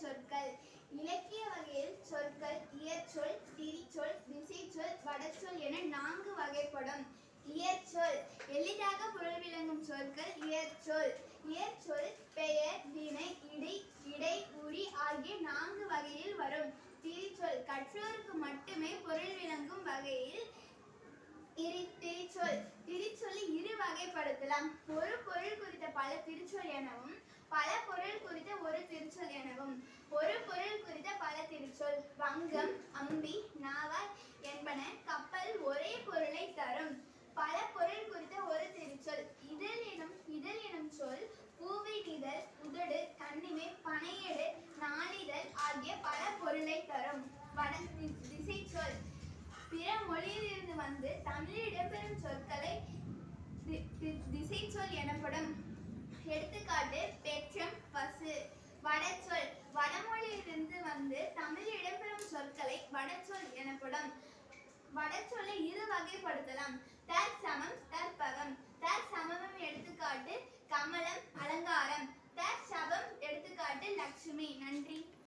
சொற்கள். இலக்கிய வகையில் சொற்கள் இயற்சொல் திரிச்சொல் திசைச்சொல் வடச்சொல் என நான்கு வகைப்படும். இயற்சொல் எளிதாக பொருள் விளங்கும் சொற்கள் இயற்சொல். இயற்சொல் பெயர் வினை இடை இடை உரி ஆகிய நான்கு வகையில் வரும். திரிச்சொல் கற்றோருக்கு மட்டுமே பொருள் விளங்கும் வகையில் திரிச்சொல். திரிச்சொல்லி இரு வகைப்படுத்தலாம். ஒரு பொருள் குறித்த பல திருச்சொல் எனவும் பல பொருள் குறித்த ஒரு பொருள் குறித்த பல திருச்சொல். வங்கம் அம்பி நாவாய் என்பன கப்பல் ஒரே பொருளை தரும். பல பொருள் குறித்த ஒரு திருச்சொல். இதழ் எனும் இதழ் எனும் சொல் பூவை இதழ் உதடு தன்னிமை பனையடு நாளிதழ் ஆகிய பல பொருளை தரும். வட திசை சொல் பிற மொழியிலிருந்து வந்து தமிழில் இடம்பெறும் சொற்களை திசை சொல் எனப்படும். எடுத்துக்காட்டு பெற்றம் பசு வடச்சொல் வடமொழியிலிருந்து வந்து தமிழில் இடம்பெறும் சொற்களை வடச்சொல் எனப்படும் வடச்சொல்லை இரு வகைப்படுத்தலாம். தற்சமம்